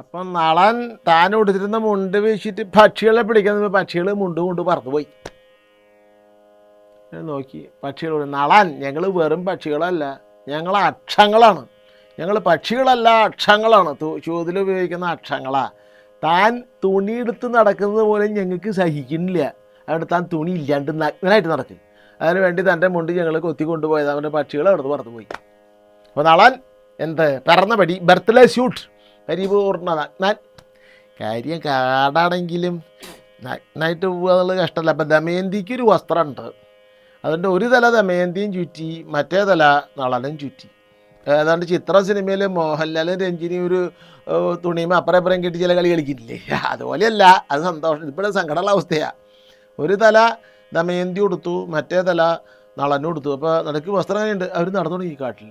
അപ്പം നളൻ താൻ ഉടുത്തിരുന്ന മുണ്ട് വീശിട്ട് പക്ഷികളെ പിടിക്കുന്ന പക്ഷികൾ മുണ്ട് കൊണ്ട് പറന്നുപോയി. നോക്കി പക്ഷികൾ നളൻ ഞങ്ങൾ വെറും പക്ഷികളല്ല ഞങ്ങൾ അക്ഷങ്ങളാണ്. ഞങ്ങൾ പക്ഷികളല്ല അക്ഷങ്ങളാണ്. ചോതിൽ ഉപയോഗിക്കുന്ന അക്ഷങ്ങളാണ് താൻ തുണിയെടുത്ത് നടക്കുന്നത് പോലെ ഞങ്ങൾക്ക് സഹിക്കുന്നില്ല. അതുകൊണ്ട് താൻ തുണി ഇല്ലാണ്ട് നഗ്നനായിട്ട് നടക്കും. അതിന് വേണ്ടി തന്റെ മുണ്ട് ഞങ്ങൾ കൊത്തി കൊണ്ടുപോയത്. അവന്റെ പക്ഷികൾ അവിടുന്ന് പറന്നു പോയി അപ്പോൾ നളൻ എന്ത്? പിറന്ന പടി ബർത്ത്ഡേ സ്യൂട്ട്. പരിപൂർണ നഗ്നൻ കാര്യം കാടാണെങ്കിലും നഗ്നായിട്ട് പോകുക എന്നുള്ളത് കഷ്ടമല്ല. അപ്പം ദമയന്തിക്ക് ഒരു വസ്ത്രമുണ്ട്. അതുകൊണ്ട് ഒരു തല ദമയന്തിയും ചുറ്റി മറ്റേ തല നളനും ചുറ്റി. ഏതാണ്ട് ചിത്ര സിനിമയിൽ മോഹൻലാലും രഞ്ജിനിയും ഒരു തുണിയും അപ്പുറം അപ്പുറം കെട്ടി ചില കളി കളിക്കില്ലേ? അതുപോലെയല്ല. അത് സന്തോഷം. ഇപ്പോഴും സങ്കടമുള്ള അവസ്ഥയാണ് ഒരു തല ദമയന്തി കൊടുത്തു മറ്റേ തല നളനും കൊടുത്തു അപ്പോൾ നടക്ക് വസ്ത്രം കഴിഞ്ഞിട്ട് അവർ നടന്നു തുടങ്ങി കാട്ടിൽ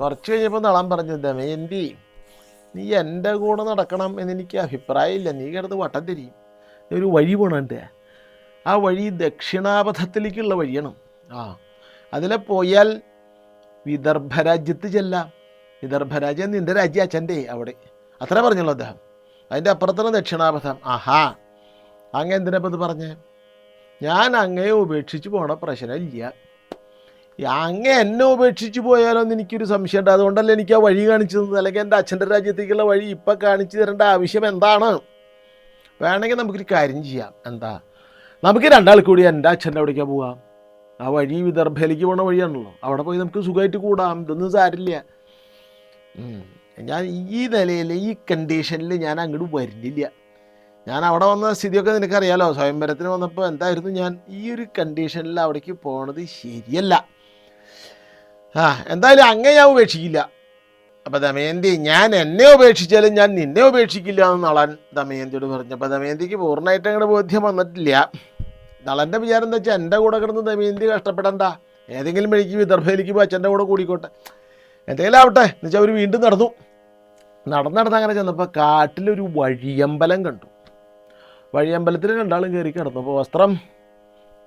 കുറച്ച് കഴിഞ്ഞപ്പോൾ നളൻ പറഞ്ഞു ദമയന്തി നീ എന്റെ കൂടെ നടക്കണം എന്നെനിക്ക് അഭിപ്രായമില്ല. നീ കിടന്ന് വട്ടം തിരിയും. ഒരു വഴി പോണണ്ട് ആ വഴി ദക്ഷിണാപഥത്തിലേക്കുള്ള വഴിയാണ്. ആ അതിലെ പോയാൽ വിദർഭ രാജ്യത്ത് ചെല്ലാം. വിദർഭ രാജ്യം നിന്റെ രാജ്യ അച്ഛന്റെ അവിടെ. അത്ര പറഞ്ഞുള്ളൂ അദ്ദേഹം. അതിന്റെ അപ്പുറത്താണ് ദക്ഷിണാപഥം. ആഹാ അങ്ങ് എന്തിനപ്പം ഇത് പറഞ്ഞേ? ഞാൻ അങ്ങയെ ഉപേക്ഷിച്ച് പോണ പ്രശ്നമില്ല അങ്ങ എന്നെ ഉപേക്ഷിച്ച് പോയാലോ എന്ന് എനിക്കൊരു സംശയമുണ്ട് അതുകൊണ്ടല്ല എനിക്ക് ആ വഴി കാണിച്ചു തന്നത്? അല്ലെങ്കിൽ എന്റെ അച്ഛന്റെ രാജ്യത്തേക്കുള്ള വഴി ഇപ്പം കാണിച്ചു തരേണ്ട ആവശ്യം എന്താണ്? വേണമെങ്കിൽ നമുക്കൊരു കാര്യം ചെയ്യാം. എന്താ? നമുക്ക് രണ്ടാൾ കൂടി എന്റെ അച്ഛന്റെ അവിടേക്കാണ് പോവാം. ആ വഴി വിദർഭയിലേക്ക് പോണ വഴിയാണല്ലോ. അവിടെ പോയി നമുക്ക് സുഖമായിട്ട് കൂടാം. ഇതൊന്നും സാരില്ല. ഞാൻ ഈ നിലയിൽ ഈ കണ്ടീഷനിൽ ഞാൻ അങ്ങോട്ട് വരുന്നില്ല ഞാൻ അവിടെ വന്ന സ്ഥിതിയൊക്കെ നിനക്കറിയാലോ. സ്വയംവരത്തിന് വന്നപ്പോൾ എന്തായിരുന്നു ഞാൻ ഈ ഒരു കണ്ടീഷനിൽ അവിടേക്ക് പോണത് ശരിയല്ല. ആ എന്തായാലും അങ്ങേ ഞാൻ ഉപേക്ഷിക്കില്ല. അപ്പം ദമയന്തി ഞാൻ എന്നെ ഉപേക്ഷിച്ചാലും ഞാൻ നിന്നെ ഉപേക്ഷിക്കില്ല എന്ന് നളൻ ദമയന്തിയോട് പറഞ്ഞു. അപ്പം ദമയന്തിക്ക് പൂർണമായിട്ട് അങ്ങോട്ട് ബോധ്യം വന്നിട്ടില്ല. നളന്റെ വിചാരം എന്താ വെച്ചാൽ എന്റെ കൂടെ കിടന്ന് ദമയന്തി കഷ്ടപ്പെടണ്ട? ഏതെങ്കിലും വഴിക്ക് വിദർഭയിലേക്ക് പോയി അച്ഛന്റെ കൂടെ കൂടിക്കോട്ടെ. എന്തെങ്കിലും ആവട്ടെ എന്നുവെച്ചാൽ അവർ വീണ്ടും നടന്നു. നടന്ന് നടന്ന് അങ്ങനെ ചെന്നപ്പോൾ കാട്ടിലൊരു വഴിയമ്പലം കണ്ടു. വഴിയമ്പലത്തിൽ രണ്ടാളും കയറി കിടന്നു. അപ്പോൾ വസ്ത്രം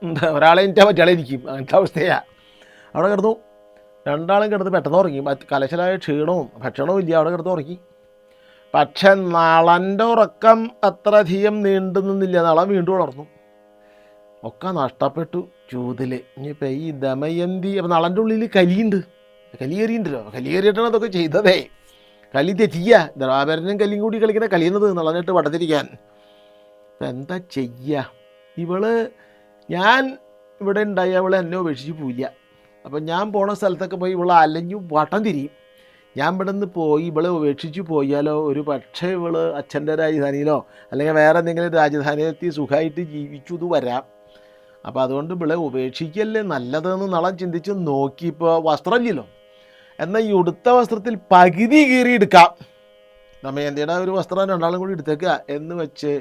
എന്താ ഒരാളെ എനിറ്റാ മറ്റാളെ ഇരിക്കും. അങ്ങനത്തെ അവസ്ഥയാണ് അവിടെ കിടന്നു. രണ്ടാളും കിടന്ന് പെട്ടെന്ന് ഉറങ്ങി. കലശലായ ക്ഷീണവും ഭക്ഷണവും ഇല്ല അവിടെ കിടന്ന് ഉറങ്ങി. പക്ഷെ നളന്റെ ഉറക്കം അത്ര അധികം നീണ്ടു നിന്നില്ല. നളൻ വീണ്ടും ഉണർന്നു. ഒക്കെ നഷ്ടപ്പെട്ടു. ചൂതിൽ. ഇനിയിപ്പോൾ ഈ ദമയന്തി അപ്പം നളന്റെ ഉള്ളിൽ കലിയുണ്ട്. കലി കലിയേറിയിട്ടാണ് അതൊക്കെ ചെയ്തതേ. കലി തെറ്റിയ. ദ്രാവരനും കലിയും കൂടി കളിക്കുന്ന കളിയുന്നത് നളനായിട്ട് വടത്തിരിക്കാൻ അപ്പം എന്താ ചെയ്യുക ഇവൾ ഞാൻ ഇവിടെ ഉണ്ടായി അവളെ എന്നെ ഉപേക്ഷിച്ച് പോയില്ല അപ്പം ഞാൻ പോണ സ്ഥലത്തൊക്കെ പോയി ഇവളെ അലഞ്ഞു വട്ടം തിരിയും. ഞാൻ ഇവിടെ നിന്ന് പോയി ഇവളെ ഉപേക്ഷിച്ച് പോയാലോ ഒരു പക്ഷേ ഇവൾ അച്ഛന്റെ രാജധാനിയിലോ അല്ലെങ്കിൽ വേറെ എന്തെങ്കിലും രാജധാനിയിലെത്തി സുഖമായിട്ട് ജീവിച്ചു ഇത് വരാം. അപ്പോൾ അതുകൊണ്ട് ഇവളെ ഉപേക്ഷിക്കല്ലേ നല്ലതെന്ന് നളം ചിന്തിച്ച് നോക്കിയപ്പോൾ വസ്ത്രമില്ലല്ലോ എന്നാൽ ഈ ഉടുത്ത വസ്ത്രത്തിൽ പകുതി കീറി എടുക്കാം. ദമയന്തിയുടെ ഒരു വസ്ത്രം രണ്ടാളും കൂടി എടുത്തേക്കുക എന്ന് വെച്ച്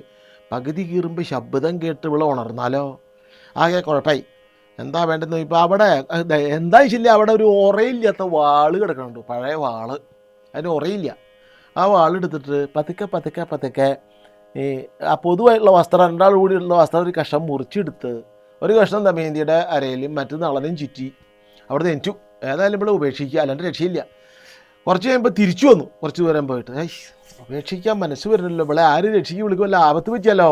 പകുതി കീറുമ്പോൾ ശബ്ദം കേട്ട് ഇവളെ ഉണർന്നാലോ? ആകെ കുഴപ്പമായി എന്താ വേണ്ടെന്ന് ഇപ്പം അവിടെ എന്താ വെച്ചില്ല അവിടെ ഒരു ഉറയില്ലാത്ത വാൾ കിടക്കുന്നുണ്ട് പഴയ വാൾ. അതിന് ഉറയില്ല ആ വാളെടുത്തിട്ട് പതുക്കെ പതുക്കെ പതുക്കെ ഈ ആ പൊതുവായിട്ടുള്ള വസ്ത്രം രണ്ടാൾ കൂടി ഉള്ള വസ്ത്രം ഒരു കഷ്ണം മുറിച്ചെടുത്ത് ഒരു കഷ്ണം ദമയന്തിയുടെ അരയിലും മറ്റു നളനും ചുറ്റി അവിടെ നെഞ്ചു ഏതായാലും ഇവിടെ ഉപേക്ഷിക്കുക അല്ലാണ്ട് രക്ഷയില്ല. കുറച്ച് കഴിയുമ്പോൾ തിരിച്ചു വന്നു. കുറച്ച് ദൂരം പോയിട്ട്. ഏയ് ഉപേക്ഷിക്കാൻ മനസ്സ് വരുന്നില്ലല്ലോ. ഇവിടെ ആരും രക്ഷിക്കും വിളിക്കുമല്ലോ. ആപത്ത് പറ്റിയല്ലോ.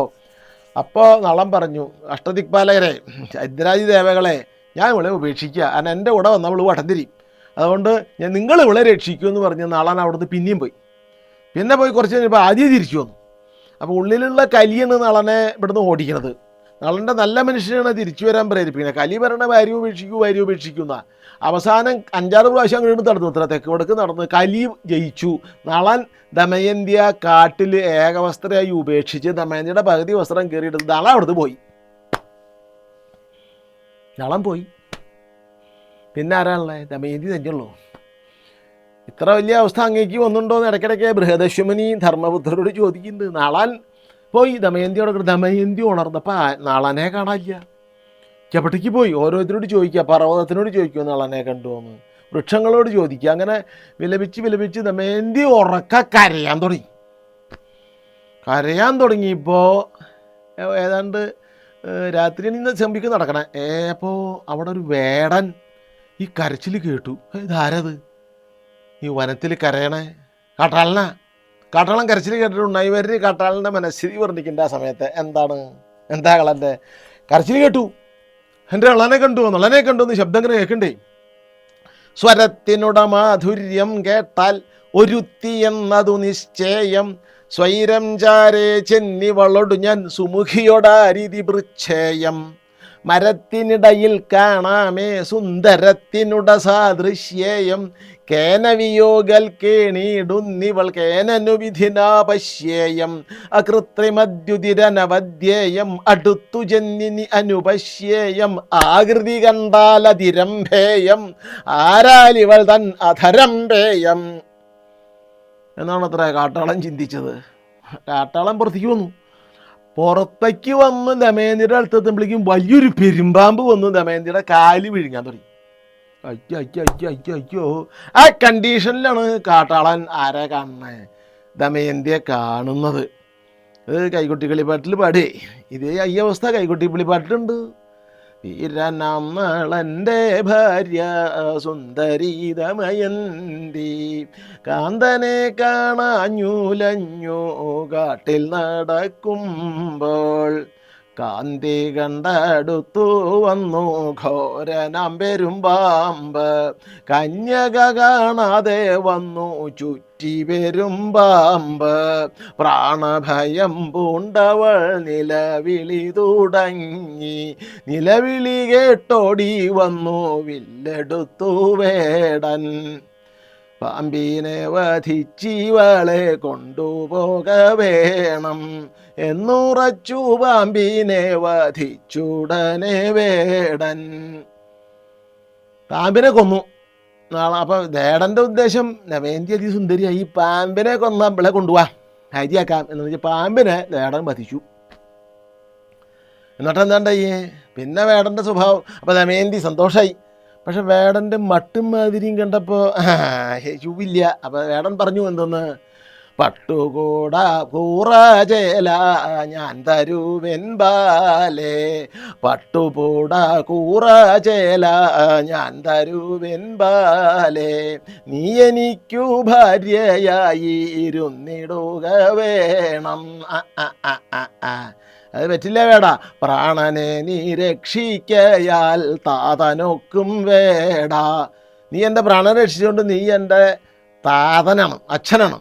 അപ്പോൾ നളം പറഞ്ഞു അഷ്ടദിക്പാലകരെ ചന്ദ്രാജി ദേവകളെ ഞാൻ ഇവിടെ ഉപേക്ഷിക്കുക കാരണം എന്റെ കൂടെ വന്നാൽ അവൾ വട്ടം അതുകൊണ്ട് ഞാൻ നിങ്ങൾ ഇവിടെ രക്ഷിക്കൂ എന്ന് പറഞ്ഞ് നളൻ അവിടുന്ന് പിന്നെയും പോയി. പിന്നെ പോയി കുറച്ച് കഴിഞ്ഞപ്പോൾ ആദ്യം തിരിച്ചു വന്നു. അപ്പോൾ ഉള്ളിലുള്ള കലിയാണ് നളനെ ഇവിടുന്ന് ഓടിക്കണത്. നളന്റെ നല്ല മനുഷ്യനാണ് തിരിച്ചു വരാൻ പ്രേരിപ്പിക്കുന്നത് കലി വരണ ഭാര്യ ഉപേക്ഷിക്കൂ ഭാര്യ ഉപേക്ഷിക്കുന്ന. അവസാനം അഞ്ചാറ് പ്രാവശ്യം അങ്ങോട്ട് നടന്നു. അത്ര തെക്ക് വടക്ക് നടന്നു. കലി ജയിച്ചു. നളൻ ദമയന്തിയ കാട്ടിൽ ഏകവസ്ത്രയായി ഉപേക്ഷിച്ച് ദമയന്തിയുടെ പകുതി വസ്ത്രം കയറിയിട്ട് നള അവിടുന്ന് പോയി. നളൻ പോയി. പിന്നെ ആരാണുള്ളത് ദമയന്തി തന്നെയുള്ളൂ. ഇത്ര വലിയ അവസ്ഥ അങ്ങേക്ക് വന്നിട്ടുണ്ടോ എന്ന് ഇടയ്ക്കിടയ്ക്ക് ബൃഹദശ്വമനി ധർമ്മപുത്രരോട് ചോദിക്കുന്നുണ്ട്. നാളാൻ പോയി ദമയന്തിയോട് ദമയന്തി ഉണർന്നപ്പോൾ നാളനെ കാണാനില്ല. ചപ്പട്ടിക്ക് പോയി ഓരോരുത്തരോട് ചോദിക്കുക പർവതത്തിനോട് ചോദിക്കുക നാളനെ കണ്ടുവന്ന് വൃക്ഷങ്ങളോട് ചോദിക്കുക. അങ്ങനെ വിലപിച്ച് വിലപിച്ച് ദമയന്തി ഉറക്ക കരയാൻ തുടങ്ങി. കരയാൻ തുടങ്ങിയപ്പോൾ ഏതാണ്ട് രാത്രി നിന്ന് ചെമ്പിക്ക് നടക്കണേ. ഏ അപ്പോൾ അവിടെ ഒരു വേടൻ ഈ കരച്ചിൽ കേട്ടു. "ഏ, ഇതാരത്? ഈ വനത്തിൽ കരയണേ. കാട്ടാളന? കാട്ടാളൻ കരച്ചിൽ കേട്ടിട്ടുണ്ട് ഇവർ കാട്ടാളിന്റെ മനസ്ഥിതി വർണിക്കേണ്ട ആ സമയത്ത് എന്താണ്? എന്താ കളന്റെ കരച്ചിൽ കേട്ടു. എന്റെ ഇളനെ കണ്ടു. നളനെ കണ്ടു എന്ന് ശബ്ദം ഇങ്ങനെ കേൾക്കണ്ടേ? സ്വരത്തിനുട മാധുര്യം കേട്ടാൽ ഒരുത്തി എന്നതു നിശ്ചയം. സ്വൈരം ചാരേ ചെന്നിവളൊടു ഞാൻ സുമുഖിയോടാരിതി വൃച്ഛേയം മരത്തിനിടയിൽ കാണാമേ സുന്ദരത്തിനുട സാദൃശ്യേയം. കേനവിയോഗൽ കേണീടുന്നിവൾ കേനനു വിധിനാ പശ്യേയം അകൃത്രിമദ്യുതിരനവദ്യേയം അടുത്തു ജന്നിനി അനുപശ്യേയം. ആകൃതി കണ്ടാലതിരംഭേയം ആരാലിവൾ തൻ അധരംഭേയം. എന്നാണ് അത്ര കാട്ടാളം ചിന്തിച്ചത്. കാട്ടാളം പുറത്തേക്ക് വന്നു പുറത്തേക്ക് വന്ന് ദമയന്തിയുടെ അടുത്തെത്തുമ്പോഴേക്കും വലിയൊരു പെരുമ്പാമ്പ് വന്ന് ദമയന്തിയുടെ കാൽ വിഴുങ്ങാൻ തുടങ്ങി. അയ്യോ അയ്യോ അയ്യോ അയ്യോ അയ്യോ. ആ കണ്ടീഷനിലാണ് കാട്ടാളൻ ആരെ കാണുന്നത് ദമയന്തിയെ കാണുന്നത്. ഇത് കൈകുട്ടി കളിപ്പാട്ടിൽ പാടേ. ഇതേ ഈ അവസ്ഥ കൈകുട്ടി കളിപ്പാട്ടിലുണ്ട്. നളന്റെ ഭാര്യ സുന്ദരീതമയന്തി. കാന്തനെ കാണാഞ്ഞൂലഞ്ഞു കാട്ടിൽ നടക്കുമ്പോൾ കാന്തി കണ്ടടുത്തു വന്നു ഘോരനം പെരുമ്പാമ്പ് കന്യക കാണാതെ വന്നു ചുറ്റി പെരുമ്പാമ്പ് പ്രാണഭയം പൂണ്ടവൾ നിലവിളി തുടങ്ങി. നിലവിളി കേട്ടോടി വന്നു വില്ലെടുത്തു വേടൻ. പാമ്പിനെ വധിച്ചിവളെ കൊണ്ടുപോക വേണം എന്നുറച്ചു പാമ്പിനെ വധിച്ചുടനെ വേടൻ. പാമ്പിനെ കൊന്നു. നാളെ അപ്പൊ വേടന്റെ ഉദ്ദേശം അതി സുന്ദരിയായി ഈ പാമ്പിനെ കൊന്ന ഇവിടെ കൊണ്ടുപോവാ ഹരിയാക്കാം എന്ന് വെച്ചാൽ പാമ്പിനെ വേടൻ വധിച്ചു. എന്നിട്ട് എന്താണ്ടയ്യേ പിന്നെ വേടന്റെ സ്വഭാവം. അപ്പൊ ദമയന്തി സന്തോഷമായി പക്ഷെ വേടന്റെ മട്ടും മാതിരിയും കണ്ടപ്പോൾ ചുവില്ല അപ്പം വേടൻ പറഞ്ഞു എന്തെന്ന്? പട്ടുകൂട കൂറചേല ഞാൻ തരുവെൻ ബാലേ. പട്ടുപൂട കൂറചേല ഞാൻ തരുവെൻ ബാലേ. നീ എനിക്കു ഭാര്യയായി ഇരുന്നിടുക വേണം. അത് പറ്റില്ല വേട. പ്രാണനെ നീ രക്ഷിക്കയാൽ താതനൊക്കും വേട. നീ എന്റെ പ്രാണനെ രക്ഷിച്ചുകൊണ്ട് നീ എന്റെ താതനാണ് അച്ഛനാണ്.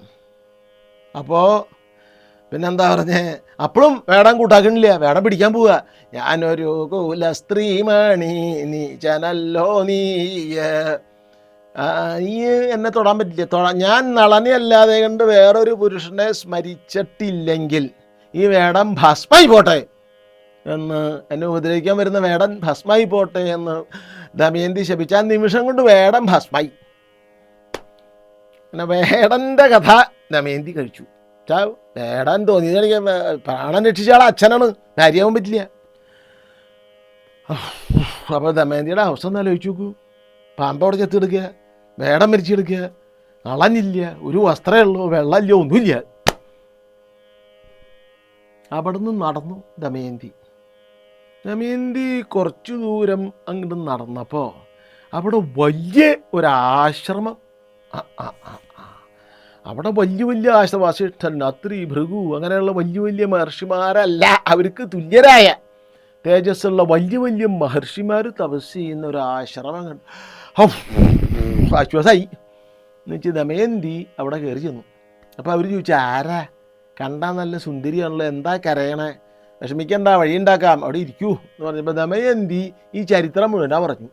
അപ്പോൾ പിന്നെന്താ പറഞ്ഞേ? അപ്പോഴും വേടം കൂട്ടാക്കണില്ല. വേടം പിടിക്കാൻ പോവുക ഞാനൊരു കുല സ്ത്രീമണി നീ ജനല്ലോ നീയ നീ എന്നെ തൊടാൻ പറ്റില്ല. തൊടാൻ ഞാൻ നളനെ അല്ലാതെ കണ്ട് വേറൊരു പുരുഷനെ സ്മരിച്ചിട്ടില്ലെങ്കിൽ ഈ വേടം ഭസ്മായി പോട്ടെ എന്ന് എന്നെ ഉപദ്രവിക്കാൻ വരുന്ന വേടൻ ഭസ്മായി പോട്ടെ എന്ന് ദമയന്തി ശപിച്ച ആ നിമിഷം കൊണ്ട് വേടം ഭസ്മായി പിന്നെ വേടന്റെ കഥ ദമയന്തി കഴിച്ചു. ചാ തോന്നിയത് എനിക്ക് പ്രാണൻ രക്ഷിച്ച ആളെ അച്ഛനാണ്. ഭാര്യയാവാൻ പറ്റില്ല. അപ്പോൾ ദമയന്തിയുടെ അവസ്ഥ ഒന്ന് ആലോചിച്ച് നോക്കൂ. പാമ്പവിടെ ചെത്തെടുക്കുക വേടം മരിച്ചെടുക്കുക നളഞ്ഞില്ല ഒരു വസ്ത്രമേ ഉള്ളൂ വെള്ളമില്ല ഒന്നുമില്ല. അവിടുന്ന് നടന്നു ദമയന്തി ദമയന്തി കുറച്ചു ദൂരം അങ്ങോട്ട് നടന്നപ്പോൾ അവിടെ വലിയ ഒരാശ്രമം. അവിടെ വലിയ വലിയ ആശ്രവാസിഷ്ഠൻ അത്രി ഭൃഗു അങ്ങനെയുള്ള വലിയ വലിയ മഹർഷിമാരല്ല അവർക്ക് തുല്യരായ. തേജസ്സുള്ള വലിയ വലിയ മഹർഷിമാർ തപസ് ചെയ്യുന്ന ഒരു ആശ്രമം കണ്ടു ആശ്വാസായി. ആശ്വാസമായി എന്ന് ദമയന്തി അവിടെ കയറി ചെന്നു. അപ്പോൾ അവർ ചോദിച്ചു ആരാ? കണ്ടാൽ നല്ല സുന്ദരിയാണല്ലോ എന്താ കരയണേ? വിഷമിക്കണ്ട വഴിയുണ്ടാക്കാം. അവിടെ ഇരിക്കൂ എന്ന് പറഞ്ഞപ്പോൾ ദമയന്തി ഈ ചരിത്രം മുഴുവൻ പറഞ്ഞു.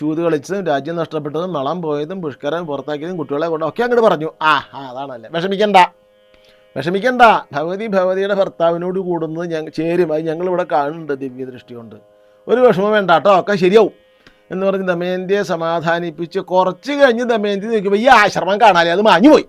ചൂത് കളിച്ചതും രാജ്യം നഷ്ടപ്പെട്ടതും മളം പോയതും പുഷ്കരം പുറത്താക്കിയതും കുട്ടികളെ കൊണ്ട് ഒക്കെ അങ്ങോട്ട് പറഞ്ഞു. ആ ആ അതാണല്ലേ. വിഷമിക്കണ്ട. വിഷമിക്കണ്ട. ഭഗവതി ഭഗവതിയുടെ ഭർത്താവിനോട് കൂടുന്നത് ഞങ്ങൾ ചേരും. അത് ഞങ്ങളിവിടെ കാണുന്നുണ്ട് ദിവ്യദൃഷ്ടി കൊണ്ട് ഒരു വിഷമം വേണ്ട കേട്ടോ ഒക്കെ ശരിയാവും. എന്ന് പറഞ്ഞ് ദമയന്തിയെ സമാധാനിപ്പിച്ച് കുറച്ച് കഴിഞ്ഞ് ദമയന്തി നോക്കിയപ്പോൾ ഈ ആശ്രമം കാണാതെ അത് മാഞ്ഞുപോയി.